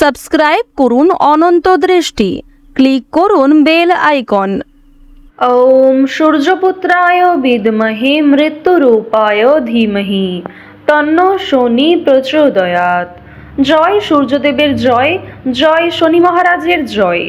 Subscribe করুন অনন্ত দৃষ্টি। Click করুন বেল আইকন। ওম সূর্যপুত্রায় বিদ্মহে মৃত্যুরূপায় ধীমহি। তন্ন শনি প্রচোদয়াত জয় সূর্যদেবের জয় জয় শনি মহারাজের জয়।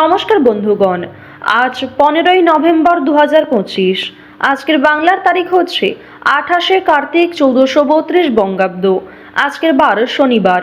নমস্কার বন্ধুগণ, আজ পনেরোই নভেম্বর দু হাজার পঁচিশ। আজকের বাংলার তারিখ হচ্ছে আঠাশে কার্তিক চৌদ্দশো বত্রিশ বঙ্গাব্দ। আজকের বার শনিবার।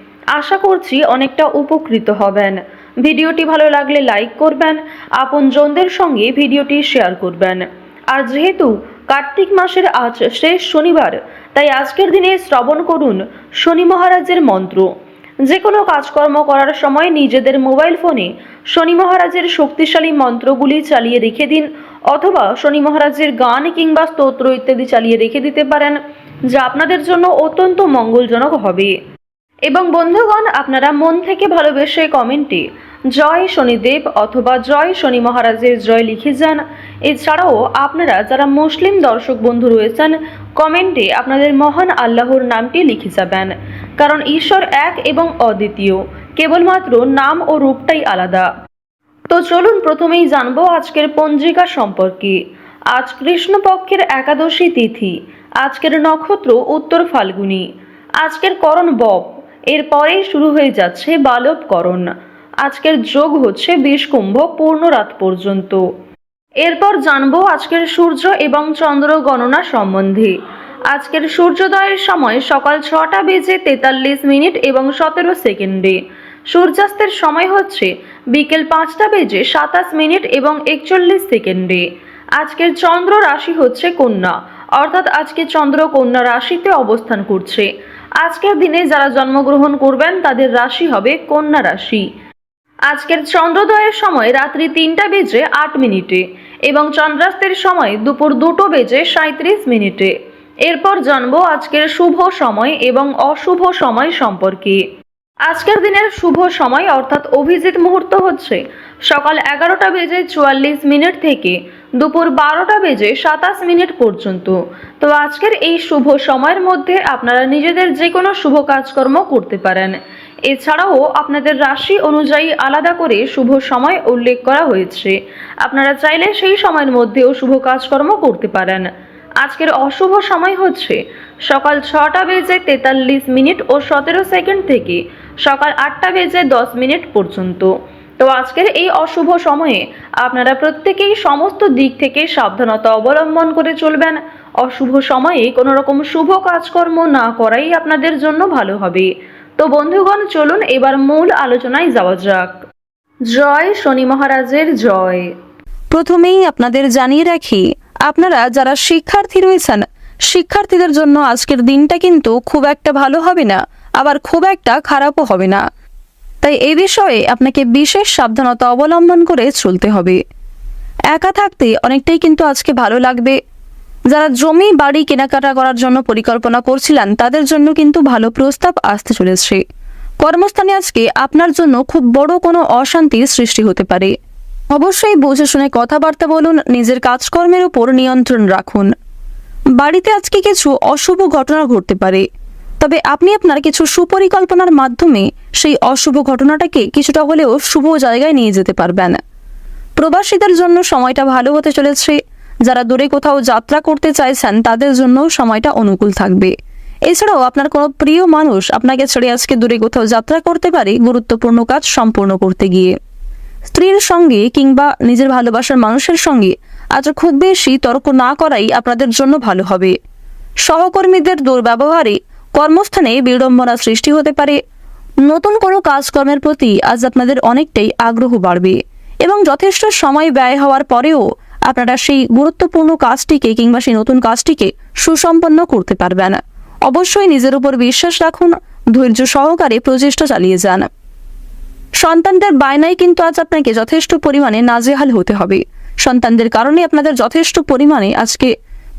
আশা করছি অনেকটা উপকৃত হবেন। ভিডিওটি ভালো লাগলে লাইক করবেন, আপনজনদের সঙ্গে ভিডিওটি শেয়ার করবেন। আর যেহেতু কার্তিক মাসের আজ শেষ শনিবার, তাই আজকের দিনে শ্রবণ করুন শনি মহারাজের মন্ত্র। যে কোনো কাজকর্ম করার সময় নিজেদের মোবাইল ফোনে শনি মহারাজের শক্তিশালী মন্ত্রগুলি চালিয়ে রেখে দিন, অথবা শনি মহারাজের গান কিংবা স্তোত্র ইত্যাদি চালিয়ে রেখে দিতে পারেন, যা আপনাদের জন্য অত্যন্ত মঙ্গলজনক হবে। এবং বন্ধুগণ, আপনারা মন থেকে ভালোবেসে কমেন্টে জয় শনিদেব অথবা জয় শনি মহারাজের জয় লিখে যান। এছাড়াও আপনারা যারা মুসলিম দর্শক বন্ধু রয়েছেন, কমেন্টে আপনাদের মহান আল্লাহর নামটি লিখে যাবেন। কারণ ঈশ্বর এক এবং অদ্বিতীয়, কেবলমাত্র নাম ও রূপটাই আলাদা। তো চলুন প্রথমেই জানব আজকের পঞ্জিকা সম্পর্কে। আজ কৃষ্ণপক্ষের একাদশী তিথি, আজকের নক্ষত্র উত্তর ফাল্গুনী, আজকের করণ বব। এরপরেই শুরু হয়ে যাচ্ছে বালবকরণ আজকের যোগ হচ্ছে বিষকুম্ভ পূর্ণ রাত পর্যন্ত। এরপর জানব আজকের সূর্য এবং চন্দ্র গণনা সম্বন্ধে। আজকের সূর্যোদয়ের সময় সকাল ছটা বেজে তেতাল্লিশ মিনিট এবং সতেরো সেকেন্ডে। সূর্যাস্তের সময় হচ্ছে বিকেল পাঁচটা বেজে সাতাশ মিনিট এবং একচল্লিশ সেকেন্ডে। আজকের চন্দ্র রাশি হচ্ছে কন্যা। অর্থাৎ আজকে চন্দ্র কন্যা রাশিতে অবস্থান করছে। আজকের দিনে যারা জন্মগ্রহণ করবেন, তাদের রাশি হবে কন্যা রাশি। আজকের চন্দ্রোদয়ের সময় রাত্রি তিনটা বেজে আট মিনিটে এবং চন্দ্রাস্তের সময় দুপুর দুটো বেজে সাঁত্রিশ মিনিটে। এরপর জানব আজকের শুভ সময় এবং অশুভ সময় সম্পর্কে। আজকের দিনের শুভ সময়, অর্থাৎ অভিজিৎ মুহূর্ত হচ্ছে সকাল এগারোটা বেজে চুয়াল্লিশ মিনিট থেকে দুপুর বারোটা বেজে সাতাশ মিনিট পর্যন্ত। তো আজকের এই শুভ সময়ের মধ্যে আপনারা নিজেদের যে কোনো শুভ কাজকর্ম করতে পারেন। এছাড়াও আপনাদের রাশি অনুযায়ী আলাদা করে শুভ সময় উল্লেখ করা হয়েছে। আপনারা চাইলে সেই সময়ের মধ্যেও শুভ কাজকর্ম করতে পারেন। আজকের অশুভ সময় হচ্ছে সকাল ছটা বেজে তেতাল্লিশ মিনিট ও সতেরো সেকেন্ড থেকে সকাল আটটা বেজে দশ মিনিট পর্যন্ত। তো আজকের এই অশুভ সময়ে আপনারা প্রত্যেকেই সমস্ত দিক থেকে সাবধানতা অবলম্বন করে চলবেন। অশুভ সময়ে কোনো রকম শুভ কাজকর্ম না করাই আপনাদের জন্য ভালো হবে। তো বন্ধুগণ, চলুন এবার মূল আলোচনায় যাওয়া যাক। জয় শনি মহারাজের জয়। প্রথমেই আপনাদের জানিয়ে রাখি আপনারা যারা শিক্ষার্থী রয়েছেন, শিক্ষার্থীদের জন্য আজকের দিনটা কিন্তু খুব একটা ভালো হবে না, আবার খুব একটা খারাপও হবে না। তাই এ বিষয়ে আপনাকে বিশেষ সাবধানতা অবলম্বন করে চলতে হবে। একা থাকতে অনেকটাই কিন্তু আজকে ভালো লাগবে। যারা জমি, বাড়ি কেনাকাটা করার জন্য পরিকল্পনা করছিলেন, তাদের জন্য কিন্তু ভালো প্রস্তাব আসতে চলেছে। কর্মস্থানে আজকে আপনার জন্য খুব বড় কোনো অশান্তির সৃষ্টি হতে পারে। অবশ্যই বুঝে শুনে কথাবার্তা বলুন, নিজের কাজকর্মের উপর নিয়ন্ত্রণ রাখুন। বাড়িতে আজকে কিছু অশুভ ঘটনা ঘটতে পারে। তবে আপনি আপনার কিছু সুপরিকল্পনার মাধ্যমে সেই অশুভ ঘটনাটাকে কিছুটা হলেও শুভ জায়গায় নিয়ে যেতে পারবেন। প্রবাসীদের জন্য সময়টা ভালো হতে চলেছে। যারা দূরে কোথাও যাত্রা করতে চাইছেন, তাদের জন্য সময়টা অনুকূল থাকবে। এছাড়াও আপনার কোনো প্রিয় মানুষ আপনাকে ছেড়ে আজকে দূরে কোথাও যাত্রা করতে পারে, গুরুত্বপূর্ণ কাজ সম্পূর্ণ করতে গিয়ে। স্ত্রীর সঙ্গে কিংবা নিজের ভালোবাসার মানুষের সঙ্গে আজ খুব বেশি তর্ক না করাই আপনাদের জন্য ভালো হবে। সহকর্মীদের দুর্ব্যবহারে কর্মস্থানে বিড়ম্বনা সৃষ্টি হতে পারে। নতুন কোনো কাজকর্মের প্রতি আজ আপনাদের অনেকটাই আগ্রহ বাড়বে এবং যথেষ্ট সময় ব্যয় হওয়ার পরেও আপনারা সেই গুরুত্বপূর্ণ কাজটিকে কিংবা সেই নতুন কাজটিকে সুসম্পন্ন করতে পারবেন। অবশ্যই নিজের উপর বিশ্বাস রাখুন, ধৈর্য সহকারে প্রচেষ্টা চালিয়ে যান। সন্তানদের বায়নায় কিন্তু আজ আপনাকে যথেষ্ট পরিমাণে নাজেহাল হতে হবে। সন্তানদের কারণে আপনাদের যথেষ্ট পরিমাণে আজকে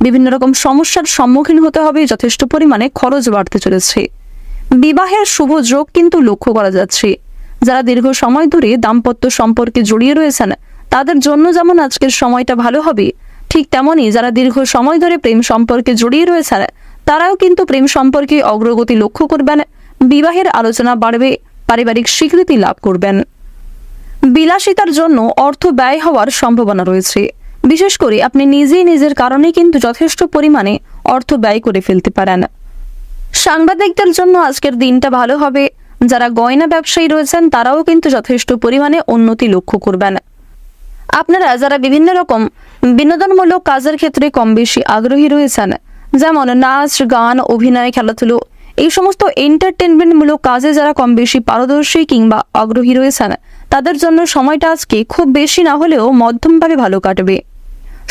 বিভিন্ন রকম সমস্যার সম্মুখীন হতে হবে, যথেষ্ট পরিমাণে খরচ বাড়তে চলেছে। বিবাহের শুভ যোগ কিন্তু লক্ষ্য করা যাচ্ছে। যারা দীর্ঘ সময় ধরে দাম্পত্য সম্পর্কে জড়িয়ে রয়েছেন, তাদের জন্য যেমন আজকের সময়টা ভালো হবে, ঠিক তেমনই যারা দীর্ঘ সময় ধরে প্রেম সম্পর্কে জড়িয়ে রয়েছেন, তারাও কিন্তু প্রেম সম্পর্কে অগ্রগতি লক্ষ্য করবেন। বিবাহের আলোচনা বাড়বে। পারিবারিক স্বীকৃতি লাভ করবেন। বিলাসিতার জন্য অর্থ ব্যয় হওয়ার সম্ভাবনা রয়েছে। বিশেষ করে আপনি নিজেই নিজের কারণে কিন্তু যথেষ্ট পরিমাণে অর্থ ব্যয় করে ফেলতে পারেন। সাংবাদিকদের জন্য আজকের দিনটা ভালো হবে। যারা গয়না ব্যবসায়ী রয়েছেন, তারাও কিন্তু যথেষ্ট পরিমাণে উন্নতি লক্ষ্য করবেন। আপনারা যারা বিভিন্ন রকম বিনোদনমূলক কাজের ক্ষেত্রে কম বেশি আগ্রহী রয়েছেন, যেমন নাচ, গান, অভিনয়, খেলাধুলো এই সমস্ত এন্টারটেনমেন্টমূলক কাজে যারা কম বেশি পারদর্শী কিংবা আগ্রহী রয়েছেন, তাদের জন্য সময়টা আজকে খুব বেশি না হলেও মধ্যমভাবে ভালো কাটবে।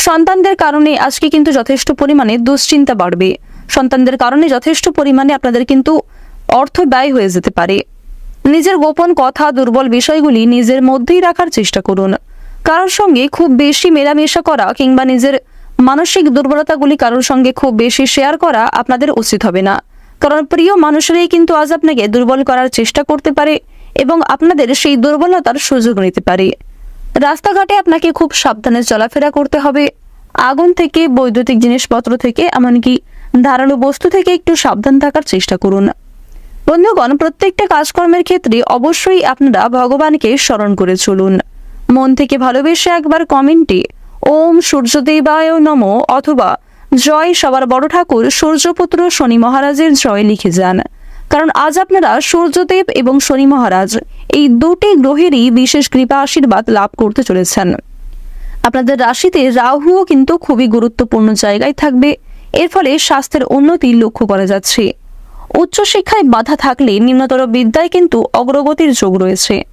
সন্তানদের কারণে আজকে কিন্তু যথেষ্ট পরিমাণে দুশ্চিন্তা বাড়বে। সন্তানদের কারণে যথেষ্ট পরিমাণে আপনাদের কিন্তু অর্থ ব্যয় হয়ে যেতে পারে। নিজের গোপন কথা, দুর্বল বিষয়গুলি নিজের মধ্যেই রাখার চেষ্টা করুন। কারোর সঙ্গে খুব বেশি মেলামেশা করা কিংবা নিজের মানসিক দুর্বলতাগুলি কারোর সঙ্গে খুব বেশি শেয়ার করা আপনাদের উচিত হবে না। কারণ প্রিয় মানুষেরাই কিন্তু আজ আপনাকে দুর্বল করার চেষ্টা করতে পারে এবং আপনাদের সেই দুর্বলতার সুযোগ নিতে পারে। রাস্তাঘাটে আপনাকে খুব সাবধানে চলাফেরা করতে হবে। আগুন থেকে, বৈদ্যুতিক জিনিসপত্র থেকে, এমনকি ধারালো বস্তু থেকে একটু সাবধান থাকার চেষ্টা করুন। বন্ধুগণ, প্রত্যেকটা কাজকর্মের ক্ষেত্রে অবশ্যই আপনারা ভগবানকে স্মরণ করে চলুন। মন থেকে ভালোবেসে একবার কমেন্টে, ওম সূর্যদেবায় নম অথবা জয় সবার বড় ঠাকুর, সূর্যপুত্র শনি মহারাজের জয় লিখে যান। কারণ আজ আপনারা সূর্যদেব এবং শনি মহারাজ, এই দুটি গ্রহেরই বিশেষ কৃপা আশীর্বাদ লাভ করতে চলেছেন। আপনাদের রাশিতে রাহুও কিন্তু খুবই গুরুত্বপূর্ণ জায়গায় থাকবে। এর ফলে স্বাস্থ্যের উন্নতি লক্ষ্য করা যাচ্ছে। উচ্চশিক্ষায় বাধা থাকলে নিম্নতর বিদ্যায় কিন্তু অগ্রগতির যোগ রয়েছে।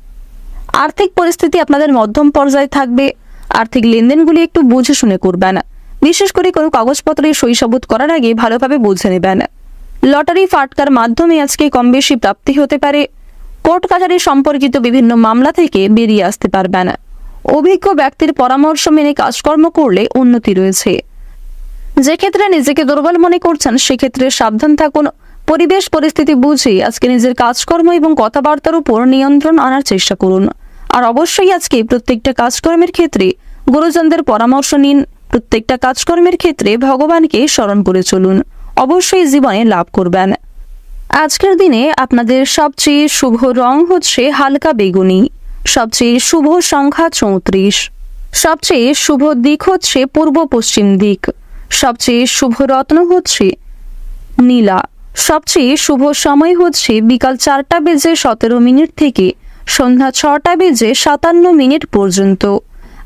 আর্থিক পরিস্থিতি আপনাদের মধ্যম পর্যায়ে থাকবে। আর্থিক লেনদেনগুলি একটু বুঝে শুনে করবেন। বিশেষ করে কোনো কাগজপত্রে সইসাবুত করার আগে ভালোভাবে বুঝে নেবেন। লটারি ফাটকার মাধ্যমে আজকে কম বেশি প্রাপ্তি হতে পারে। কোর্ট কাছারি সম্পর্কিত বিভিন্ন মামলা থেকে বেরিয়ে আসতে পারবেন। অভিজ্ঞ ব্যক্তির পরামর্শ মেনে কাজকর্ম করলে উন্নতি রয়েছে। যে ক্ষেত্রে নিজেকে দুর্বল মনে করছেন, সেক্ষেত্রে সাবধান থাকুন। পরিবেশ পরিস্থিতি বুঝে আজকে নিজের কাজকর্ম এবং কথাবার্তার উপর নিয়ন্ত্রণ আনার চেষ্টা করুন। আর অবশ্যই আজকে প্রত্যেকটা কাজকর্মের ক্ষেত্রে গুরুজনদের পরামর্শ নিন। প্রত্যেকটা কাজকর্মের ক্ষেত্রে ভগবানকে স্মরণ করে চলুন। অবশ্যই জীবনে লাভ করবেন। আজকের দিনে আপনাদের সবচেয়ে শুভ রং হচ্ছে হালকা বেগুনি। সবচেয়ে শুভ সংখ্যা চৌত্রিশ। সবচেয়ে শুভ দিক হচ্ছে পূর্ব পশ্চিম দিক। সবচেয়ে শুভ রত্ন হচ্ছে নীলা। সবচেয়ে শুভ সময় হচ্ছে বিকাল চারটা বেজে সতেরো মিনিট থেকে সন্ধ্যা ছটা বেজে সাতান্ন মিনিট পর্যন্ত।